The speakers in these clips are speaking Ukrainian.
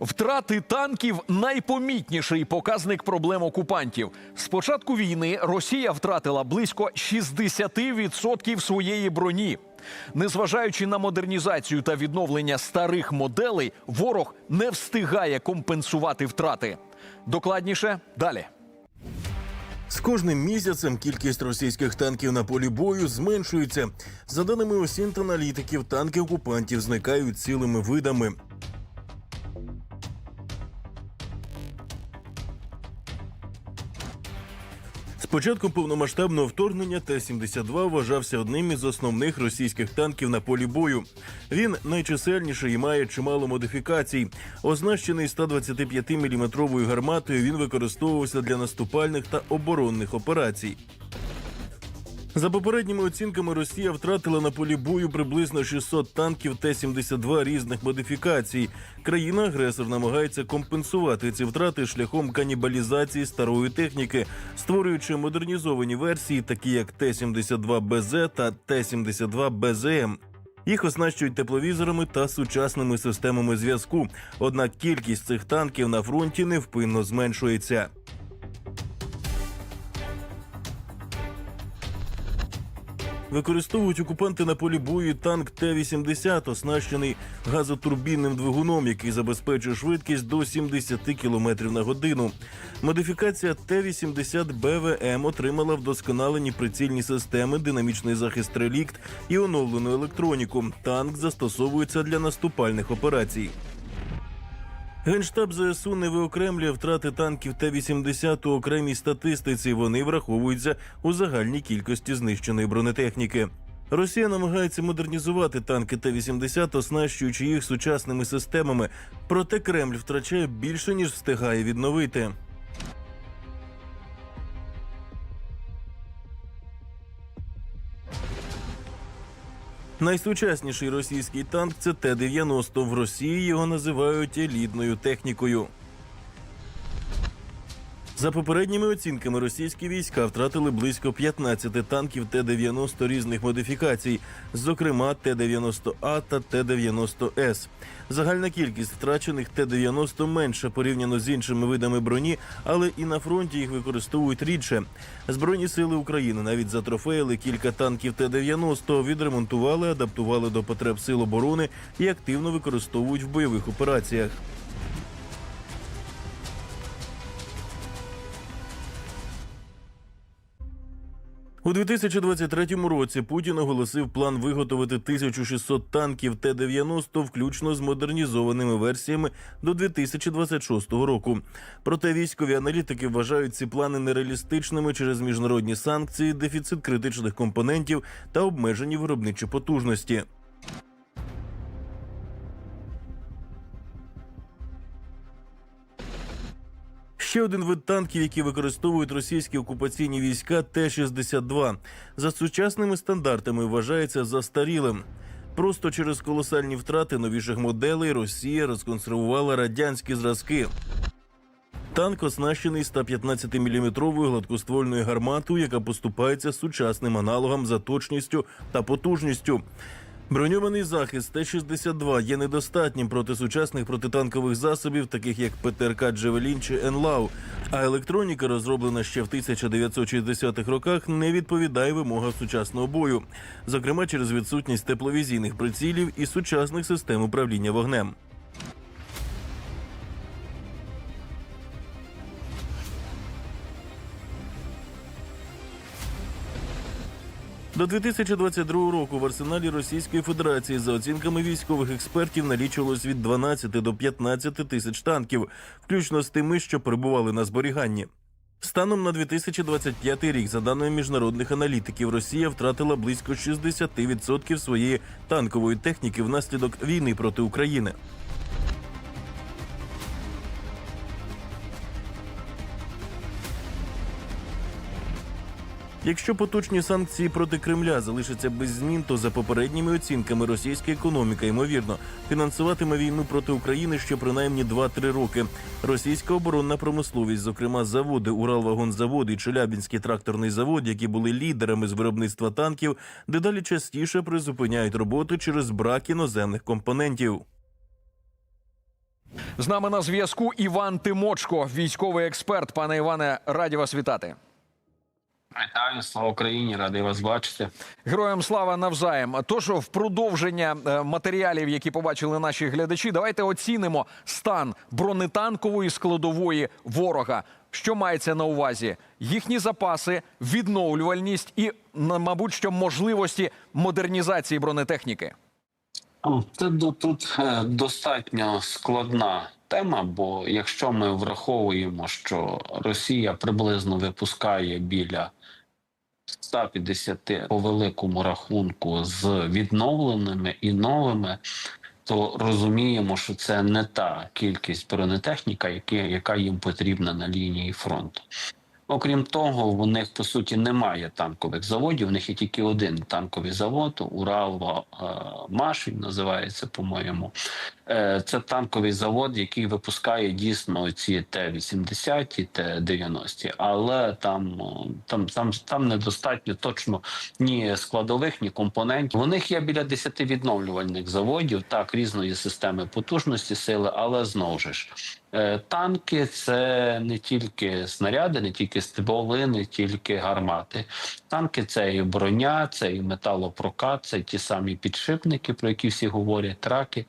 Втрати танків найпомітніший показник проблем окупантів. З початку війни Росія втратила близько 60% своєї броні. Незважаючи на модернізацію та відновлення старих моделей, ворог не встигає компенсувати втрати. Докладніше далі. З кожним місяцем кількість російських танків на полі бою зменшується. За даними осінт-аналітиків, танки окупантів зникають цілими видами. З початку повномасштабного вторгнення Т-72 вважався одним із основних російських танків на полі бою. Він найчисельніший і має чимало модифікацій. Оснащений 125-мм гарматою, він використовувався для наступальних та оборонних операцій. За попередніми оцінками, Росія втратила на полі бою приблизно 600 танків Т-72 різних модифікацій. Країна-агресор намагається компенсувати ці втрати шляхом канібалізації старої техніки, створюючи модернізовані версії, такі як Т-72 БЗ та Т-72 БЗМ. Їх оснащують тепловізорами та сучасними системами зв'язку. Однак кількість цих танків на фронті невпинно зменшується. Використовують окупанти на полі бою танк Т-80, оснащений газотурбінним двигуном, який забезпечує швидкість до 70 км на годину. Модифікація Т-80 БВМ отримала вдосконалені прицільні системи, динамічний захист релікт і оновлену електроніку. Танк застосовується для наступальних операцій. Генштаб ЗСУ не виокремлює втрати танків Т-80 у окремій статистиці. Вони враховуються у загальній кількості знищеної бронетехніки. Росія намагається модернізувати танки Т-80, оснащуючи їх сучасними системами. Проте Кремль втрачає більше ніж встигає відновити. Найсучасніший російський танк це Т-90. В Росії його називають елітною технікою. За попередніми оцінками, російські війська втратили близько 15 танків Т-90 різних модифікацій, зокрема Т-90А та Т-90С. Загальна кількість втрачених Т-90 менша порівняно з іншими видами броні, але і на фронті їх використовують рідше. Збройні сили України навіть затрофеїли кілька танків Т-90, відремонтували, адаптували до потреб сил оборони і активно використовують в бойових операціях. У 2023 році Путін оголосив план виготовити 1600 танків Т-90, включно з модернізованими версіями до 2026 року. Проте військові аналітики вважають ці плани нереалістичними через міжнародні санкції, дефіцит критичних компонентів та обмежені виробничі потужності. Ще один вид танків, які використовують російські окупаційні війська, Т-62. За сучасними стандартами вважається застарілим. Просто через колосальні втрати новіших моделей Росія розконсервувала радянські зразки. Танк оснащений 115-мм гладкоствольною гарматою, яка поступається сучасним аналогам за точністю та потужністю. Броньований захист Т-62 є недостатнім проти сучасних протитанкових засобів, таких як ПТРК Джевелін чи Енлау. А електроніка, розроблена ще в 1960-х роках, не відповідає вимогам сучасного бою, зокрема через відсутність тепловізійних прицілів і сучасних систем управління вогнем. До 2022 року в арсеналі Російської Федерації за оцінками військових експертів налічувалось від 12 до 15 тисяч танків, включно з тими, що перебували на зберіганні. Станом на 2025 рік, за даними міжнародних аналітиків, Росія втратила близько 60% своєї танкової техніки внаслідок війни проти України. Якщо поточні санкції проти Кремля залишаться без змін, то за попередніми оцінками російська економіка ймовірно фінансуватиме війну проти України ще принаймні 2-3 роки. Російська оборонна промисловість, зокрема заводи Уралвагонзавод і Челябінський тракторний завод, які були лідерами з виробництва танків, дедалі частіше призупиняють роботу через брак іноземних компонентів. З нами на зв'язку Іван Тимочко, військовий експерт. Пане Іване, раді вас вітати. Вітаю, слава Україні, радий вас бачити. Героям слава навзаєм. Тож в продовження е, матеріалів, які побачили наші глядачі, давайте оцінимо стан бронетанкової складової ворога. Що мається на увазі? Їхні запаси, відновлювальність і, мабуть, що можливості модернізації бронетехніки. Це до- тут е, достатньо складна тема, бо якщо ми враховуємо, що Росія приблизно випускає біля 150 по великому рахунку з відновленими і новими, то розуміємо, що це не та кількість бронетехніка, яка їм потрібна на лінії фронту. Окрім того, в них по суті немає танкових заводів. У них є тільки один танковий завод Урал е, Маш він називається, по-моєму. Е, Це танковий завод, який випускає дійсно ці Т-80 і Т-90. Але там, там, там, там недостатньо точно ні складових, ні компонентів. У них є біля 10 відновлювальних заводів, так різної системи потужності сили, але знову ж. Е, Танки це не тільки снаряди, не тільки стволи, не тільки гармати. Танки це і броня, це і металопрокат, це ті самі підшипники, про які всі говорять, траки.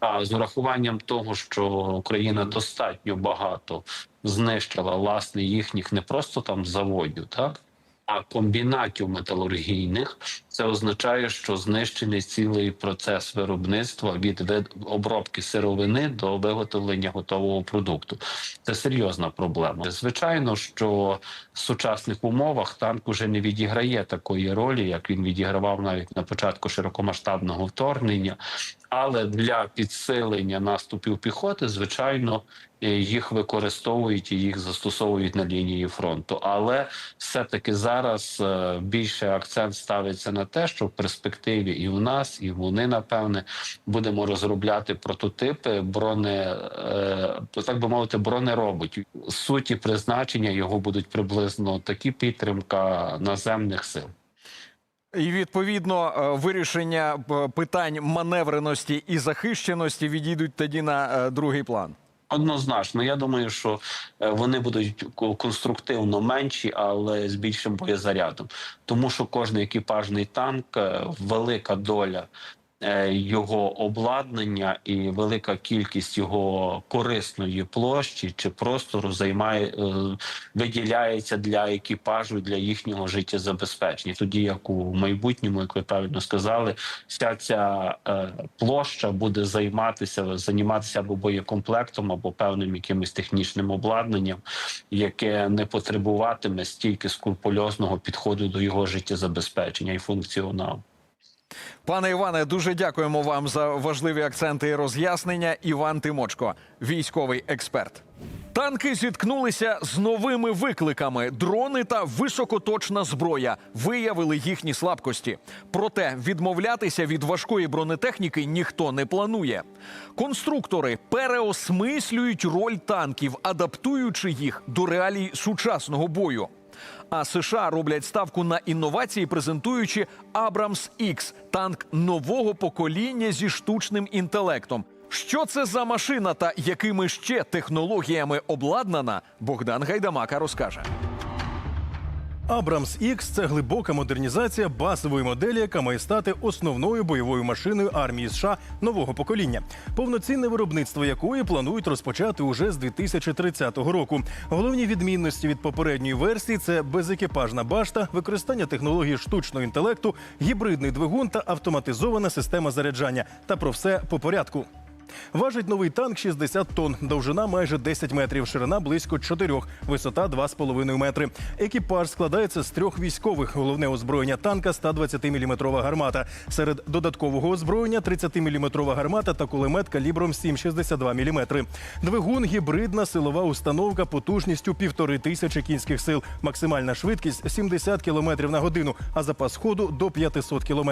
А з урахуванням того, що Україна достатньо багато знищила власне їхніх не просто там заводів, так а комбінатів металургійних, це означає, що знищений цілий процес виробництва від обробки сировини до виготовлення готового продукту. Це серйозна проблема. Звичайно, що в сучасних умовах танк уже не відіграє такої ролі, як він відігравав навіть на початку широкомасштабного вторгнення. Але для підсилення наступів піхоти, звичайно, е, їх використовують і їх застосовують на лінії фронту. Але все-таки зараз е, більше акцент ставиться на те, що в перспективі і в нас, і вони, напевне, будемо розробляти прототипи броне, е, так би мовити, бронероботів. Суті призначення його будуть приблизно такі підтримка наземних сил. І відповідно е, вирішення е, питань маневреності і захищеності відійдуть тоді на другий план. Однозначно, я думаю, що е, вони будуть конструктивно менші, але з більшим боєзарядом, тому що кожний екіпажний танк е, велика доля. Е, Його обладнання і велика кількість його корисної площі чи простору займає е, виділяється для екіпажу для їхнього життєзабезпечення. Тоді як у майбутньому, як ви правильно сказали, вся ця е, площа буде займатися займатися або боєкомплектом, або певним якимось технічним обладнанням, яке не потребуватиме стільки скрупульозного підходу до його життєзабезпечення і функціоналу. Пане Іване, дуже дякуємо вам за важливі акценти і роз'яснення. Іван Тимочко, військовий експерт. Танки зіткнулися з новими викликами. Дрони та високоточна зброя виявили їхні слабкості. Проте відмовлятися від важкої бронетехніки ніхто не планує. Конструктори переосмислюють роль танків, адаптуючи їх до реалій сучасного бою. А США роблять ставку на інновації, презентуючи Абрамс Ікс – танк нового покоління зі штучним інтелектом. Що це за машина та якими ще технологіями обладнана, Богдан Гайдамака розкаже. Абрамс X – це глибока модернізація базової моделі, яка має стати основною бойовою машиною армії США нового покоління, повноцінне виробництво якої планують розпочати уже з 2030 року. Головні відмінності від попередньої версії це безекіпажна башта, використання технології штучного інтелекту, гібридний двигун та автоматизована система заряджання. Та про все по порядку. Важить новий танк 60 тонн, довжина майже 10 метрів, ширина близько 4, висота 2,5 метри. Екіпаж складається з трьох військових. Головне озброєння танка 120-мм гармата. Серед додаткового озброєння 30-мм гармата та кулемет калібром 7,62 мм. Двигун гібридна силова установка потужністю півтори тисячі кінських сил. Максимальна швидкість 70 км на годину, а запас ходу до 500 км.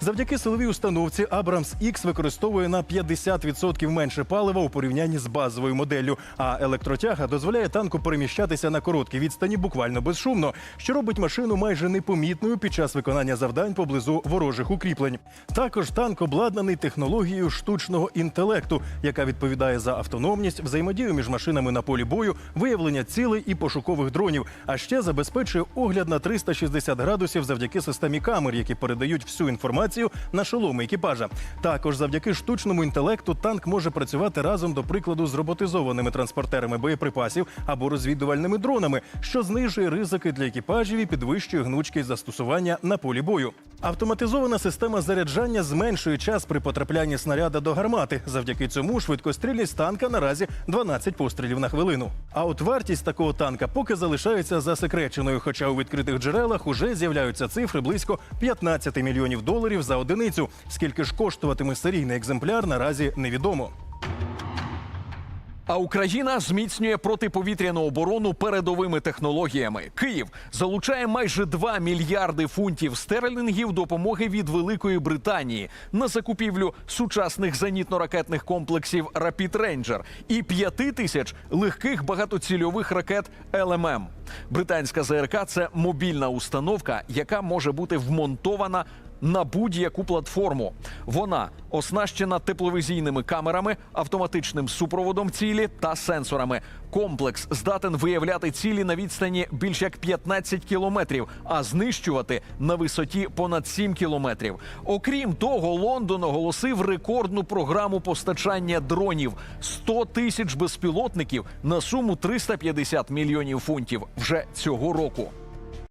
Завдяки силовій установці Абрамс X використовує на 50 50% менше палива у порівнянні з базовою моделлю. А електротяга дозволяє танку переміщатися на короткій відстані буквально безшумно, що робить машину майже непомітною під час виконання завдань поблизу ворожих укріплень. Також танк обладнаний технологією штучного інтелекту, яка відповідає за автономність, взаємодію між машинами на полі бою, виявлення цілей і пошукових дронів. А ще забезпечує огляд на 360 градусів завдяки системі камер, які передають всю інформацію на шоломи екіпажа. Також завдяки штучному інтелекту танк може працювати разом, до прикладу, з роботизованими транспортерами боєприпасів або розвідувальними дронами, що знижує ризики для екіпажів і підвищує гнучкість застосування на полі бою. Автоматизована система заряджання зменшує час при потраплянні снаряда до гармати. Завдяки цьому швидкострільність танка наразі 12 пострілів на хвилину. А от вартість такого танка поки залишається засекреченою, хоча у відкритих джерелах уже з'являються цифри близько 15 мільйонів доларів за одиницю. Скільки ж коштуватиме серійний екземпляр, наразі невідомо. А Україна зміцнює протиповітряну оборону передовими технологіями. Київ залучає майже 2 мільярди фунтів стерлінгів допомоги від Великої Британії на закупівлю сучасних зенітно-ракетних комплексів Rapid Ranger і 5 тисяч легких багатоцільових ракет ЛММ. Британська ЗРК це мобільна установка, яка може бути вмонтована на будь-яку платформу. Вона оснащена тепловізійними камерами, автоматичним супроводом цілі та сенсорами. Комплекс здатен виявляти цілі на відстані більш як 15 кілометрів, а знищувати на висоті понад 7 кілометрів. Окрім того, Лондон оголосив рекордну програму постачання дронів 100 тисяч безпілотників на суму 350 мільйонів фунтів вже цього року.